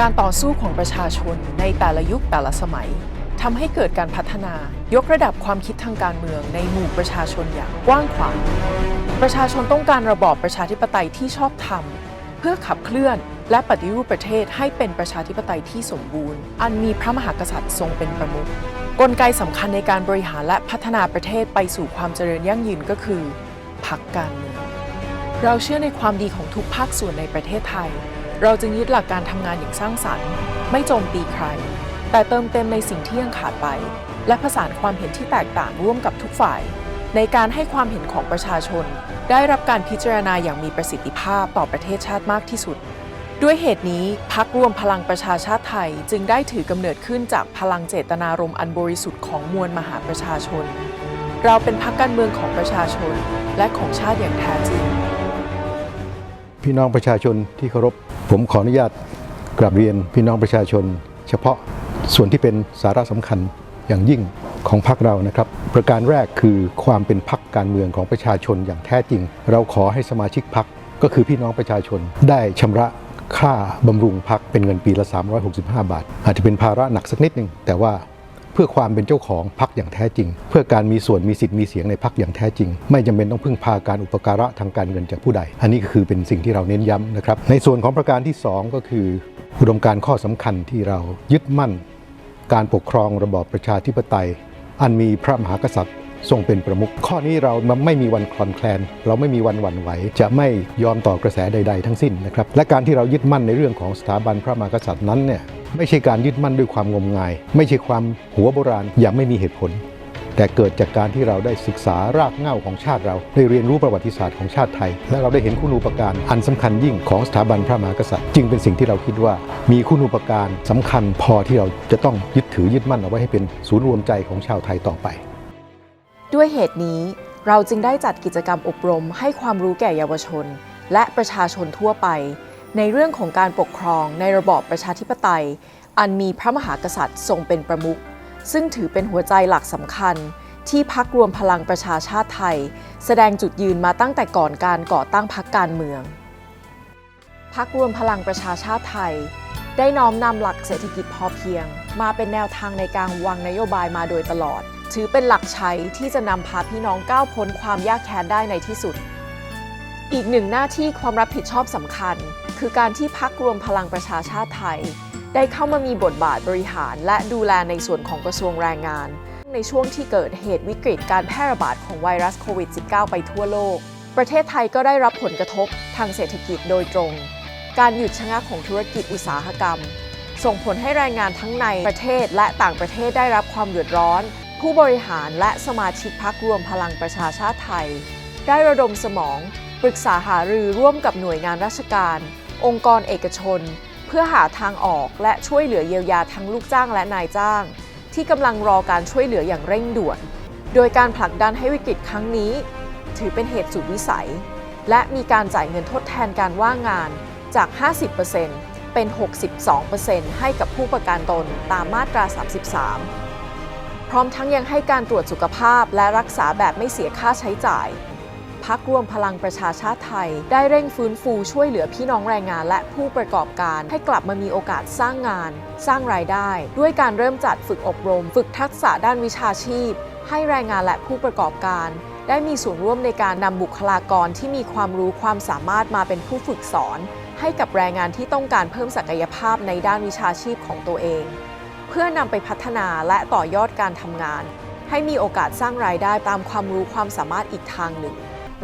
การต่อสู้ของประชาชนในแต่ละยุคแต่ละสมัยทำให้เกิดการพัฒนายกระดับความคิดทางการเมืองในหมู่ประชาชนอย่างกว้างขวาง ประชาชนต้องการระบอบประชาธิปไตยที่ชอบธรรม เพื่อขับเคลื่อนและปฏิรูปประเทศให้เป็นประชาธิปไตยที่สมบูรณ์ อันมีพระมหากษัตริย์ทรงเป็นประมุขกลไกสำคัญในการบริหารและพัฒนาประเทศไปสู่ความเจริญยั่งยืนก็คือพรรคการเมืองเราเชื่อในความดีของทุกภาคส่วนในประเทศไทย เราจึงยึดหลักการทำงานอย่างสร้างสรรค์ ไม่โจมตีใคร แต่เติมเต็มในสิ่งที่ยังขาดไป และผสานความเห็นที่แตกต่างร่วมกับทุกฝ่าย ในการให้ความเห็นของประชาชน ได้รับการพิจารณาอย่างมีประสิทธิภาพต่อประเทศชาติมากที่สุด ด้วยเหตุนี้พักรวมพลังประชาชาติไทยจึงได้ถือกำเนิดขึ้นจากพลังเจตนารมณ์อันบริสุทธิ์ของมวลมหาประชาชน เราเป็นพักการเมืองของประชาชน และของชาติอย่างแท้จริงพี่น้องประชาชนที่เคารพ ผมขออนุญาตกราบเรียนพี่น้องประชาชน เฉพาะส่วนที่เป็นสาระสำคัญอย่างยิ่งของพรรคเรานะครับ ประการแรกคือความเป็นพรรคการเมืองของประชาชนอย่างแท้จริง เราขอให้สมาชิกพรรคก็คือพี่น้องประชาชนได้ชำระค่าบำรุงพรรคเป็นเงินปีละ 365 บาท อาจจะเป็นภาระหนักสักนิดหนึ่งแต่ว่า เพื่อความเป็นเจ้าของพักอย่างแท้จริง เพื่อการมีส่วนมีสิทธิ์มีเสียงในพักอย่างแท้จริง ไม่จำเป็นต้องพึ่งพาการอุปการะทางการเงินจากผู้ใด อันนี้ก็คือเป็นสิ่งที่เราเน้นย้ำนะครับ ในส่วนของประการที่ 2 ก็คืออุดมการณ์ข้อสำคัญที่เรายึดมั่น การปกครองระบอบประชาธิปไตย อันมีพระมหากษัตริย์ ทรงเป็นประมุขข้อนี้เราไม่มีวันคลอนแคลน เราไม่มีวันหวั่นไหว จะไม่ยอมต่อกระแสใด ๆ ทั้งสิ้นนะครับและการที่เรายึดมั่นในเรื่องของสถาบันพระมหากษัตริย์นั้นเนี่ยไม่ใช่การยึดมั่นด้วยความงมงาย ไม่ใช่ความหัวโบราณอย่างไม่มีเหตุผล แต่เกิดจากการที่เราได้ศึกษารากเหง้าของชาติเรา ได้เรียนรู้ประวัติศาสตร์ของชาติไทย และเราได้เห็นคุณูปการอันสำคัญยิ่งของสถาบันพระมหากษัตริย์ จึงเป็นสิ่งที่เราคิดว่า มีคุณูปการสำคัญพอที่เราจะต้องยึดถือยึดมั่นเอาไว้ให้เป็นศูนย์รวมใจของชาวไทยต่อไป ด้วยเหตุนี้เราจึงได้จัดกิจกรรมอบรมให้ความรู้แก่เยาวชน และประชาชนทั่วไป ในเรื่องของการปกครองในระบอบประชาธิปไตย อันมีพระมหากษัตริย์ทรงเป็นประมุขซึ่งถือเป็นหัวใจหลักสำคัญ ที่พักรวมพลังประชาชาติไทย แสดงจุดยืนมาตั้งแต่ก่อนการก่อตั้งพักการเมืองพักรวมพลังประชาชาติไทย ได้น้อมนำหลักเศรษฐกิจพอเพียง มาเป็นแนวทางในการวางนโยบายมาโดยตลอด ถือเป็นหลักใช้ที่จะนำพาพี่น้องก้าวพ้นความยากแค้นได้ในที่สุด อีกหนึ่งหน้าที่ความรับผิดชอบสำคัญ คือการที่พักรวมพลังประชาชาติไทย ได้เข้ามามีบทบาทบริหารและดูแลในส่วนของกระทรวงแรงงาน ในช่วงที่เกิดเหตุวิกฤตการแพร่ระบาดของไวรัสโควิด -19 ไปทั่วโลก ประเทศไทยก็ได้รับผลกระทบทางเศรษฐกิจโดยตรง การหยุดชะงักของธุรกิจอุตสาหกรรม ส่งผลให้แรงงานทั้งในประเทศและต่างประเทศได้รับความเดือดร้อน ผู้บริหารและสมาชิกพักรวมพลังประชาชาติไทย ได้ระดมสมอง ปรึกษาหารือร่วมกับหน่วยงานราชการ องค์กรเอกชน เพื่อหาทางออกและช่วยเหลือเยียวยาทั้งลูกจ้างและนายจ้าง ที่กำลังรอการช่วยเหลืออย่างเร่งด่วน โดยการผลักดันให้วิกฤตครั้งนี้ ถือเป็นเหตุสุดวิสัย และมีการจ่ายเงินทดแทนการว่างงานจาก 50%เป็น 62%ให้กับผู้ประกันตนตามมาตรา 33 ร้อมทั้งยังให้การตรวจสุขภาพและรักษาแบบไม่เสียค่าใช้จ่ายพักรวมพลังประชาชาติไทย ได้เร่งฟื้นฟูช่วยเหลือพี่น้องแรงงานและผู้ประกอบการ ให้กลับมามีโอกาสสร้างงาน สร้างรายได้ ด้วยการเริ่มจัดฝึกอบรม ฝึกทักษะด้านวิชาชีพ ให้แรงงานและผู้ประกอบการ ได้มีส่วนร่วมในการนำบุคลากรที่มีความรู้ความสามารถมาเป็นผู้ฝึกสอน ให้กับแรงงานที่ต้องการเพิ่มศักยภาพในด้านวิชาชีพของตัวเอง เพื่อนำไปพัฒนาและต่อยอดการทำงาน ให้มีโอกาสสร้างรายได้ตามความรู้ความสามารถอีกทางหนึ่ง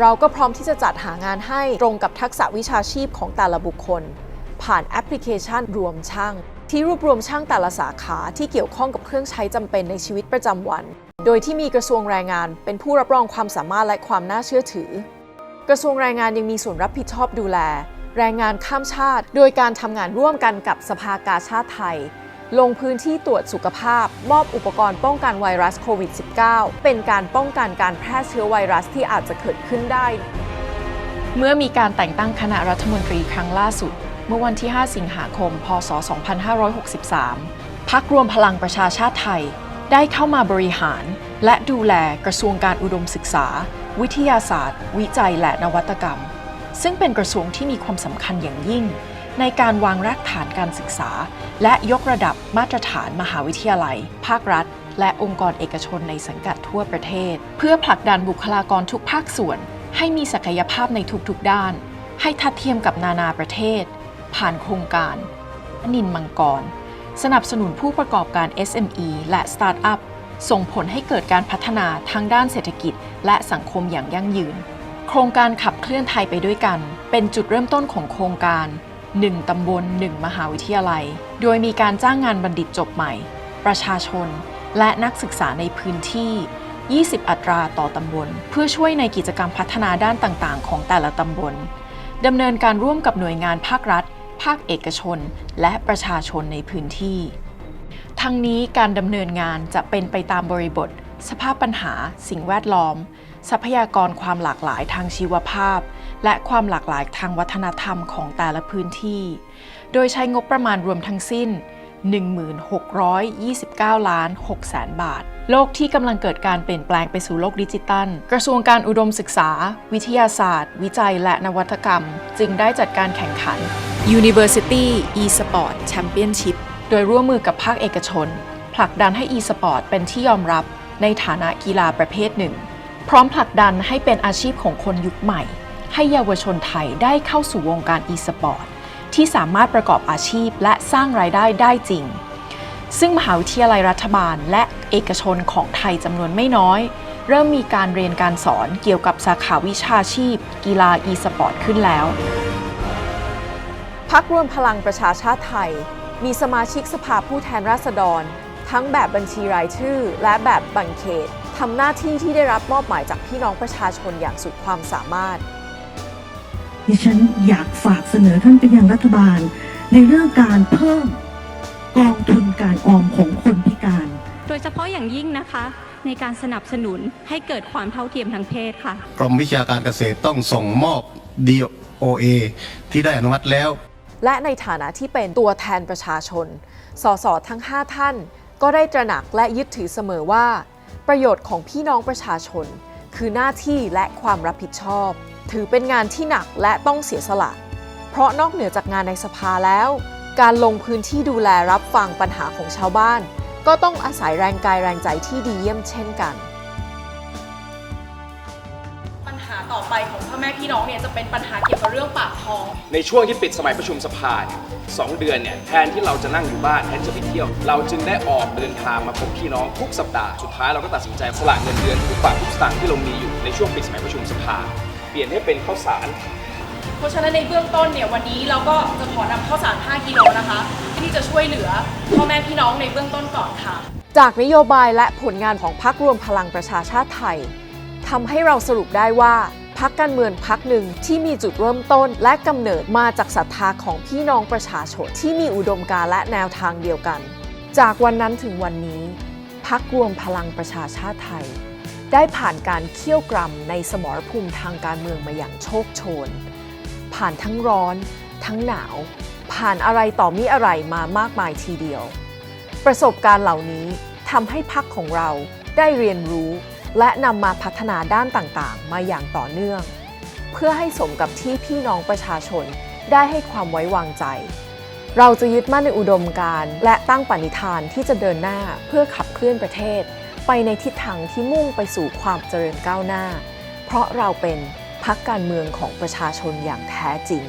เราก็พร้อมที่จะจัดหางานให้ตรงกับทักษะวิชาชีพของแต่ละบุคคล ผ่านแอปพลิเคชันรวมช่าง ที่รวบรวมช่างแต่ละสาขาที่เกี่ยวข้องกับเครื่องใช้จำเป็นในชีวิตประจำวัน โดยที่มีกระทรวงแรงงาน เป็นผู้รับรองความสามารถและความน่าเชื่อถือ กระทรวงแรงงานยังมีส่วนรับผิดชอบดูแล แรงงานข้ามชาติ โดยการทำงานร่วมกันกับสภากาชาติไทย ลงพื้นที่ตรวจสุขภาพ มอบอุปกรณ์ป้องกันไวรัสโควิด -19 เป็นการป้องกันการแพร่เชื้อไวรัสที่อาจจะเกิดขึ้นได้ เมื่อมีการแต่งตั้งคณะรัฐมนตรีครั้งล่าสุด เมื่อวันที่ 5 สิงหาคม พศ 2563 พักรวมพลังประชาชาติไทย ได้เข้ามาบริหาร และดูแลกระทรวงการอุดมศึกษา วิทยาศาสตร์ วิจัยและนวัตกรรม ซึ่งเป็นกระทรวงที่มีความสำคัญอย่างยิ่ง ในการวางรากฐานการศึกษา และยกระดับมาตรฐานมหาวิทยาลัย ภาครัฐ และองค์กรเอกชนในสังกัดทั่วประเทศ เพื่อผลักดันบุคลากรทุกภาคส่วน ให้มีศักยภาพในทุกๆด้าน ให้ทัดเทียมกับนานาประเทศ ผ่านโครงการ นินมังกร สนับสนุนผู้ประกอบการ SME และสตาร์ทอัพส่งผลให้เกิดการพัฒนาทั้งด้านเศรษฐกิจ และสังคมอย่างยั่งยืน โครงการขับเคลื่อนไทยไปด้วยกัน เป็นจุดเริ่มต้นของโครงการ 1 ตำบล 1 มหาวิทยาลัย โดยมีการจ้างงานบัณฑิตจบใหม่ ประชาชน และนักศึกษาในพื้นที่ 20 อัตราต่อตำบล เพื่อช่วยในกิจกรรมพัฒนาด้านต่างๆ ของแต่ละตำบลดำเนินการร่วมกับหน่วยงานภาครัฐ ภาคเอกชน และประชาชนในพื้นที่ ทั้งนี้การดำเนินงานจะเป็นไปตามบริบท สภาพปัญหา สิ่งแวดล้อม ทรัพยากรความหลากหลายทางชีวภาพ และความหลากหลายทางวัฒนธรรมของแต่ละพื้นที่ โดยใช้งบประมาณรวมทั้งสิ้น 1629 ล้าน6แสนบาท โลกที่กำลังเกิดการเปลี่ยนแปลงไปสู่โลกดิจิตัล กระทรวงการอุดมศึกษา วิทยาศาสตร์ วิจัยและนวัตกรรม จึงได้จัดการแข่งขัน University eSport Championship โดยร่วมมือกับภาคเอกชน ผลักดันให้ e-sport เป็นที่ยอมรับในฐานะกีฬาประเภทหนึ่ง พร้อมผลักดันให้เป็นอาชีพของคนยุคใหม่ ให้เยาวชนไทยได้เข้าสู่วงการ e-sport ที่สามารถประกอบอาชีพและสร้างรายได้ได้จริง ซึ่งมหาวิทยาลัยรัฐบาลและเอกชนของไทยจำนวนไม่น้อย เริ่มมีการเรียนการสอนเกี่ยวกับสาขาวิชาชีพ กีฬา e-sport ขึ้นแล้ว พักรวมพลังประชาชาติไทย มีสมาชิกสภาผู้แทนราษฎร ทั้งแบบบัญชีรายชื่อ และแบบบ่งเขตทำหน้าที่ที่ได้รับมอบหมายจากพี่น้องประชาชนอย่างสุดความสามารถ ดิฉันอยากฝากเสนอท่านไปยังรัฐบาล ในเรื่องการเพิ่มกองทุนการออมของคนพิการ โดยเฉพาะอย่างยิ่งนะคะ ในการสนับสนุนให้เกิดความเท่าเทียมทางเพศค่ะ กรมวิชาการเกษตรต้องส่งมอบ DOA ที่ได้อนุมัติแล้ว และในฐานะที่เป็นตัวแทนประชาชน สสทั้ง 5 ท่าน ก็ได้ตระหนักและยึดถือเสมอว่า ประโยชน์ของพี่น้องประชาชน คือหน้าที่และความรับผิดชอบ ถือเป็นงานที่หนักและต้องเสียสละ เพราะนอกเหนือจากงานในสภาแล้ว การลงพื้นที่ดูแลรับฟังปัญหาของชาวบ้าน ก็ต้องอาศัยแรงกายแรงใจที่ดีเยี่ยมเช่นกัน ปัญหาต่อไปของพ่อแม่พี่น้องเนี่ยจะเป็นปัญหาเกี่ยวกับเรื่องปากท้อง ในช่วงที่ปิดสมัยประชุมสภาเนี่ยสองเดือนเนี่ยแทนที่เราจะนั่งอยู่บ้านแทนที่จะไปเที่ยว เราจึงได้ออกเดินทางมาพบพี่น้องทุกสัปดาห์สุดท้ายเราก็ตัดสินใจสละเงินเดือนทุกบาททุกสตางค์ที่เรามีอยู่ในช่วงปิดสมัยประชุมสภา เปลี่ยนให้เป็นข้าวสาร เพราะฉะนั้นในเบื้องต้นเนี่ยวันนี้เราก็จะขอนำข้าวสาร 5 กิโลนะคะ ที่จะช่วยเหลือพ่อแม่พี่น้องในเบื้องต้นก่อนค่ะ จากนโยบายและผลงานของพรรครวมพลังประชาชาติไทยทำให้เราสรุปได้ว่าพรรคการเมืองพรรคหนึ่งที่มีจุดเริ่มต้น และกำเนิดมาจากศรัทธาของพี่น้องประชาชนที่มีอุดมการณ์และแนวทางเดียวกัน จากวันนั้นถึงวันนี้พรรครวมพลังประชาชาติไทย ได้ผ่านการเคี่ยวกรำในสมรภูมิทางการเมืองมาอย่างโชคโชน ผ่านทั้งร้อน ทั้งหนาว ผ่านอะไรต่อมีอะไรมามากมายทีเดียว ประสบการณ์เหล่านี้ทำให้พักของเราได้เรียนรู้ และนำมาพัฒนาด้านต่างๆ มาอย่างต่อเนื่อง เพื่อให้สมกับที่พี่น้องประชาชนได้ให้ความไว้วางใจ เราจะยึดมั่นในอุดมการณ์และตั้งปณิธานที่จะเดินหน้าเพื่อขับเคลื่อนประเทศ ไปในทิศทางที่มุ่งไปสู่ความเจริญก้าวหน้า เพราะเราเป็นพักการเมืองของประชาชนอย่างแท้จริง